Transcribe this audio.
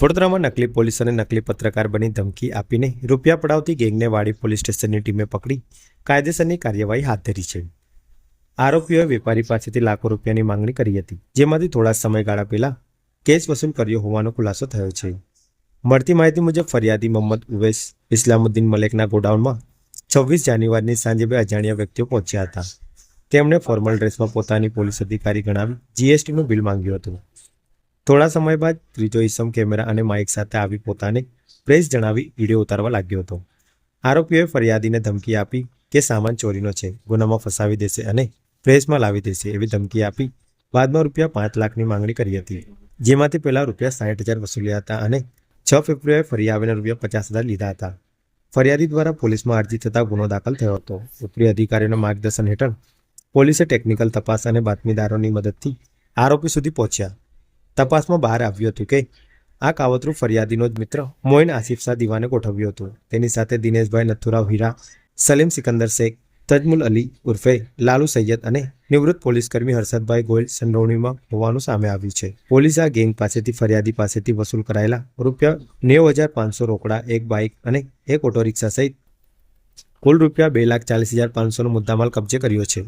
વડોદરામાં નકલી પોલીસ અને નકલી પત્રકાર બની ધમકી આપીને રૂપિયા પડાવતી ગેંગને વાડી પોલીસ સ્ટેશનની ટીમે પકડી, કાયદેસરની કાર્યવાહી હાથ ધરી છે. આરોપીઓએ વેપારી પાસેથી લાખો રૂપિયાની માંગણી કરી હતી, જેમાંથી થોડા સમયગાળા પહેલા કેસ વસૂલ કર્યો હોવાનો ખુલાસો થયો છે. મળતી માહિતી મુજબ, ફરિયાદી મોહમ્મદ ઉવેશ ઇસ્લામુદ્દીન મલેકના ગોડાઉનમાં છવ્વીસ જાન્યુઆરીની સાંજે બે અજાણ્યા વ્યક્તિઓ પહોંચ્યા હતા. તેમણે ફોર્મલ ડ્રેસમાં પોતાની પોલીસ અધિકારી ગણાવી જીએસટીનું બિલ માંગ્યું હતું. થોડા સમય બાદ ત્રીજો ઈસમ કેમેરા અને માઇક સાથે આવી પોતાને પ્રેસ જણાવી વીડિયો ઉતારવા લાગ્યો હતો. આરોપીઓએ ફરિયાદીને ધમકી આપી કે સામાન ચોરીનો છે, ગુનામાં ફસાવી દેશે અને પ્રેસમાં લાવી દેશે એવી ધમકી આપી બાદમાં રૂપિયા પાંચ લાખની માંગણી કરી હતી. જેમાંથી પહેલાં રૂપિયા સાઠ હજાર વસૂલ્યા હતા અને છ ફેબ્રુઆરીએ ફરી આવીને રૂપિયા પચાસ હજાર લીધા હતા. ફરિયાદી દ્વારા પોલીસમાં અરજી થતાં ગુનો દાખલ થયો હતો. ઉપરી અધિકારીઓના માર્ગદર્શન હેઠળ પોલીસે ટેકનિકલ તપાસ અને બાતમીદારોની મદદથી આરોપી સુધી પહોંચ્યા. તપાસમાં બહાર આવ્યું હતું કે આ કાવતરું ફરિયાદીનો જ મિત્ર મોઇન આસિફ શાહ દીવાને ગોઠવ્યું હતું. તેની સાથે દિનેશભાઈ નથુરાવ હીરા, સલીમ સિકંદર શેખ, તજમુલ અલી ઉર્ફે લાલુ સૈયદ અને નિવૃત્ત પોલીસકર્મી હર્ષદભાઈ ગોયલ સંડોવણીમાં હોવાનું સામે આવ્યું છે. પોલીસે આ ગેંગ પાસેથી ફરિયાદી પાસેથી વસૂલ કરાયેલા રૂપિયા નેવું હજાર પાંચસો રોકડા, એક બાઇક અને એક ઓટો રિક્ષા સહિત કુલ રૂપિયા બે લાખ ચાલીસ હજાર પાંચસોનો મુદ્દામાલ કબજે કર્યો છે.